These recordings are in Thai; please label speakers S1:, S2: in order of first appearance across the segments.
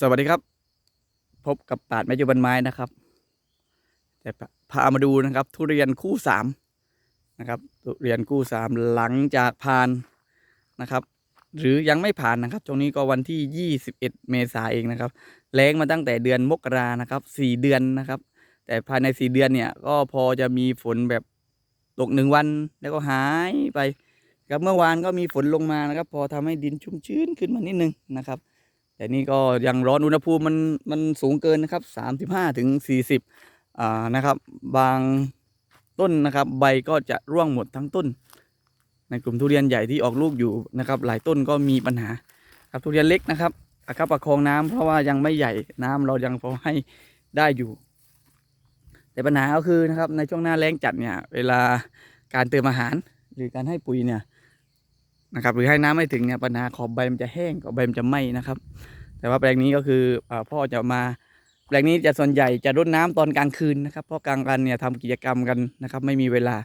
S1: สวัสดีครับ พบกับปราดแม่จุบันไม้นะครับแต่พามาดูนะครับ ทุเรียนคู่สามนะครับ ทุเรียนคู่สามหลังจากผ่านนะครับ หรือยังไม่ผ่านนะครับตรงนี้ก็วันที่ 21 เมษายนเองนะครับแล้งมาตั้งแต่เดือนมกรานะครับสี่เดือนนะครับ แต่ภายในสี่เดือนเนี่ยก็พอจะมีฝนแบบตกหนึ่งวันแล้วก็หายไปครับเมื่อวานก็มีฝนลงมานะครับ พอทำให้ดินชุ่มชื้นขึ้นมานิดนึงนะครับ แต่นี่ก็ยังร้อนอุณหภูมิมันมันสูงเกินนะครับสามสิบห้าถึงสี่สิบอ่านะครับ บางต้นนะครับ ใบก็จะร่วงหมดทั้งต้น ในกลุ่มทุเรียนใหญ่ที่ออกลูกอยู่นะครับ หลายต้นก็มีปัญหาครับทุเรียนเล็กนะครับประคับประคองน้ำเพราะว่ายังไม่ใหญ่น้ำเรายังพอให้ได้อยู่ แต่ปัญหาก็คือนะครับในช่วงหน้าแล้งจัดเนี่ย เวลาการเติมอาหารหรือการให้ปุ๋ยเนี่ย นะครับหรือให้น้ำไม่ถึงเนี่ยปัญหาขอบใบมันจะแห้งขอบใบมันจะไหม้นะครับ แต่ว่าแปลงนี้ก็คืออพ่อจะมาแปลงนี้จะส่วนใหญ่จะรดน้ำตอนกลางคืนนะครับเพราะกลางวันเนี่ยทำกิจกรรมกันนะครับ ไม่มีเวลา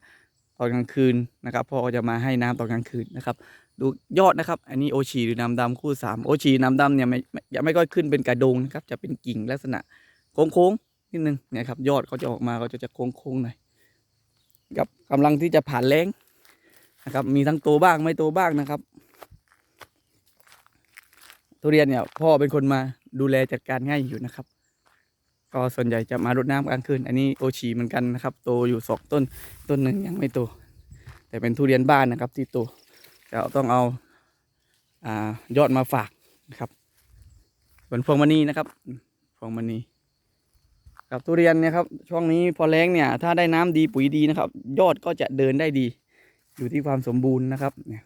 S1: ตอนกลางคืนนะครับพ่อก็จะมาให้น้ำตอนกลางคืนนะครับ ดูยอดนะครับ อันนี้โอชีหรือน้ำดำคู่สามโอชีน้ำดำเนี่ยไม่ไม่ยังไม่ค่อยขึ้นเป็นกระโดงนะครับจะเป็นกิ่งลักษณะโค้งๆนิดนึงเนี่ยครับยอดเขาจะออกมาก็จะจะโค้งๆหน่อยกับกำลังที่จะผ่านแล้ง นะครับ มีทั้งโตบ้างไม่โตบ้างนะครับ ทุเรียนเนี่ย พ่อเป็นคนมาดูแลจัดการง่ายอยู่นะครับ ก็ส่วนใหญ่จะมารดน้ำกลางคืน อันนี้โอชีเหมือนกันนะครับ โตอยู่สองต้น ต้นหนึ่งยังไม่โต แต่เป็นทุเรียนบ้านนะครับ ที่โตจะต้องเอาอ่ายอดมาฝากนะครับส่วนพวงมณีนะครับ พวงมณีกับทุเรียนเนี่ยครับช่วงนี้พอแล้งเนี่ย ถ้าได้น้ำดีปุ๋ยดีนะครับ ยอดก็จะเดินได้ดี อยู่ที่ความสมบูรณ์นะครับเนี่ย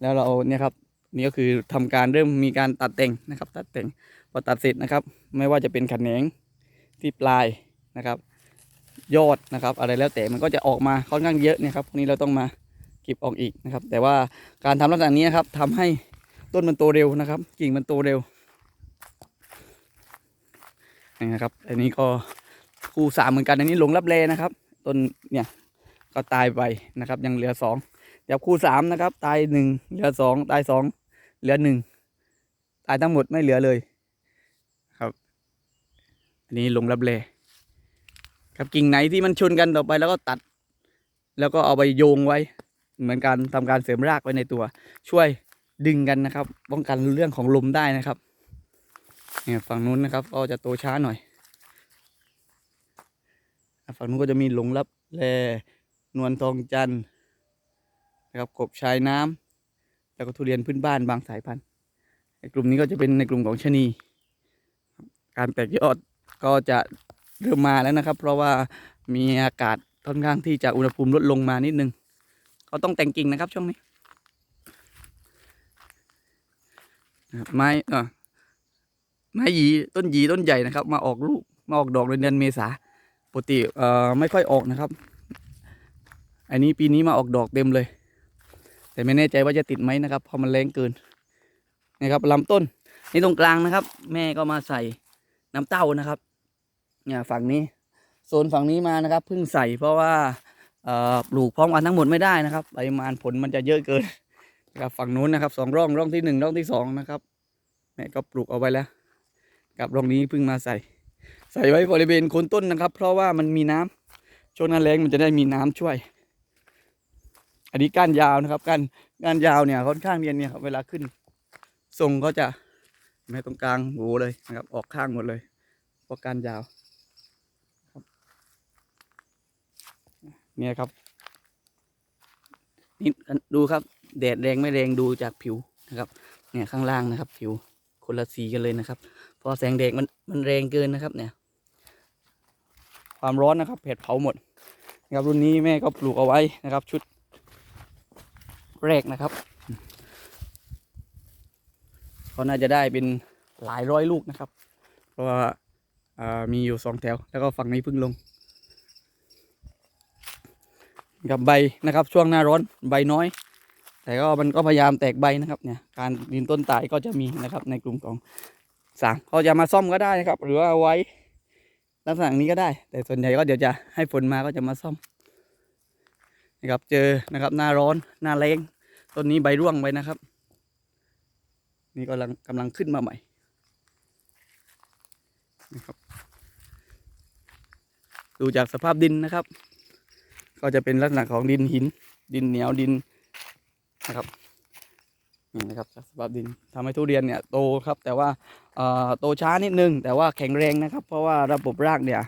S1: แล้วเราเนี่ยครับนี่ก็คือทำการเริ่มมีการตัดแต่งนะครับ ตัดแต่งพอตัดเสร็จนะครับ ไม่ว่าจะเป็นแขนงที่ปลายนะครับ ยอดนะครับ อะไรแล้วแต่มันก็จะออกมาค่อนข้างเยอะเนี่ยครับพวกนี้เราต้องมาเก็บออกอีกนะครับ แต่ว่าการทำลักษณะนี้นะครับทำให้ต้นมันโตเร็วนะครับ กิ่งมันโตเร็วนี่นะครับ อันนี้ก็คู่สามเหมือนกันอันนี้หลงรับแลนะครับ ต้นเนี่ย ก็ตายไปนะครับ ยังเหลือสองเดี๋ยวคู่สามนะครับ ตายหนึ่งเหลือสองตายสองเหลือหนึ่งตายทั้งหมดไม่เหลือเลยครับ อันนี้ลงรับเลครับกิ่งไหนที่มันชนกันต่อไปแล้วก็ตัด แล้วก็เอาไปโยงไว้ เหมือนการทำการเสริมรากไว้ในตัว ช่วยดึงกันนะครับ ป้องกันเรื่องของลมได้นะครับเนี่ยฝั่งนู้นนะครับก็จะโตช้าหน่อย ฝั่งนู้นก็จะมีหลงรับแล นวลทองจันทร์นะครับกบชายน้ำแล้วก็ทุเรียนพื้นบ้านบางสายพันธุ์ในกลุ่มนี้ก็จะเป็นในกลุ่มของชะนี การแตกยอดก็จะเริ่มมาแล้วนะครับ เพราะว่ามีอากาศค่อนข้างที่จะอุณหภูมิลดลงมานิดนึงเขาต้องแต่งกิ่งนะครับช่วงนี้ไม้ไม้หยีต้นหยีต้นใหญ่นะครับ มาออกลูกมาออกดอกในเดือนเมษาปกติเอ่อไม่ค่อยออกนะครับ อันนี้ปีนี้มาออกดอกเต็มเลย แต่ไม่แน่ใจว่าจะติดไหมนะครับเพราะมันแรงเกินนะครับลำต้นนี่ตรงกลางนะครับ แม่ก็มาใส่น้ำเต้านะครับเนี่ยฝั่งนี้โซนฝั่งนี้มานะครับเพิ่งใส่เพราะว่าปลูกพร้อมกันทั้งหมดไม่ได้นะครับปริมาณผลมันจะเยอะเกินนะครับฝั่งนู้นนะครับสองร่องร่องที่หนึ่งร่องที่สองนะครับแม่ก็ปลูกเอาไว้แล้ว กับร่องนี้เพิ่งมาใส่ ใส่ไว้บริเวณโคนต้นนะครับ เพราะว่ามันมีน้ำช่วงหน้าแรงมันจะได้มีน้ำช่วย อันนี้ก้านยาวนะครับก้านก้านยาวเนี่ยค่อนข้างเนียนเนี่ยครับเวลาขึ้นทรงก็จะไม่ตรงกลางโหเลยนะครับ ออกข้างหมดเลยเพราะก้านยาวเนี่ยครับนี่ดูครับ แดดแรงไม่แรงดูจากผิวนะครับ เนี่ยข้างล่างนะครับ ผิวคนละสีกันเลยนะครับพราะแสงแดดมันมันแรงเกินนะครับ เนี่ย ความร้อนนะครับเผ็ดเผาหมดนะครับรุ่นนี้แม่ก็ปลูกเอาไว้นะครับ ชุด แรกนะครับก็น่าจะได้เป็นหลายร้อยลูกนะครับ เพราะว่าามีอยู่สองแถว แล้วก็ฝั่งนี้พิ่งลง กับใบนะครับ ช่วงหน้าร้อนใบน้อย แต่ก็มันก็พยายามแตกใบนะครับเนี่ยการดินต้นตายก็จะมีนะครับในกลุ่มของสางเขาจะมาซ่อมก็ได้นะครับ หรือว่าเอาไว้ลักษณะนี้ก็ได้ แต่ส่วนใหญ่ก็เดี๋ยวจะให้ฝนมาก็จะมาซ่อม นะครับ เจอนะครับ หน้าร้อนหน้าแรงต้นนี้ใบร่วงไปนะครับ นี่กำลังกำลังขึ้นมาใหม่นะครับดูจากสภาพดินนะครับ ก็จะเป็นลักษณะของดินหิน ดินเหนียวดินนะครับนี่นะครับจากสภาพดินทำให้ทุเรียนเนี่ยโตครับ แต่ว่าโตช้านิดนึง แต่ว่าแข็งแรงนะครับ เพราะว่าระบบรากเนี่ย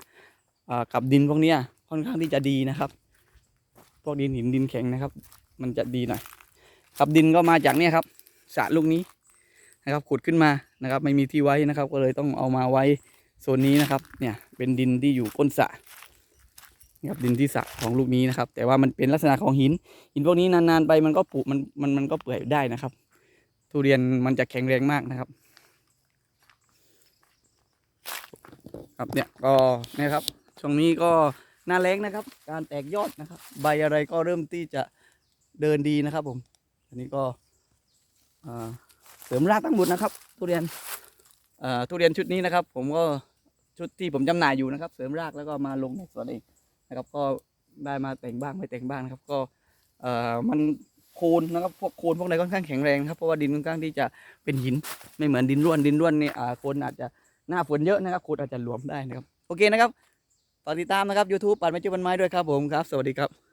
S1: กับดินพวกนี้ค่อนข้างที่จะดีนะครับ พวกดินหินดินแข็งนะครับ มันจะดีหน่อยกับดินก็มาจากเนี่ยครับสระลูกนี้นะครับ ขุดขึ้นมานะครับ ไม่มีที่ไว้นะครับ ก็เลยต้องเอามาไว้โซนนี้นะครับ เนี่ยเป็นดินที่อยู่ก้นสระนะครับดินที่สระของลูกนี้นะครับ แต่ว่ามันเป็นลักษณะของหิน หินพวกนี้นานๆไปมันก็ผุมันมันมันก็เปื่อยได้นะครับ ทุเรียนมันจะแข็งแรงมากนะครับ ครับเนี่ยก็เนี่ยครับช่วงนี้ก็ หน้าแรงนะครับ การแตกยอดนะครับ ใบอะไรก็เริ่มที่จะเดินดีนะครับ ผม อันนี้ก็เสริมรากตั้งหมดนะครับ ทุเรียนอ่าทุเรียนชุดนี้นะครับ ผมก็ชุดที่ผมจำหน่ายอยู่นะครับ เสริมรากแล้วก็มาลงในสวนเองนะครับ ก็ได้มาแต่งบ้างไม่แต่งบ้างนะครับ ก็เอ่อมันโคนนะครับพวกโคนพวกอะไรค่อนข้างแข็งแรงครับเพราะว่าดินค่อนข้างที่จะเป็นหินไม่เหมือนดินร่วนดินร่วนนี่อ่าโคนอาจจะหน้าฝนเยอะนะครับโคนอาจจะหลวมได้นะครับ โอเคนะครับ ฝากติดตามนะครับ YouTube ปัดไม้จุบันไม้ด้วยครับผมครับ สวัสดีครับ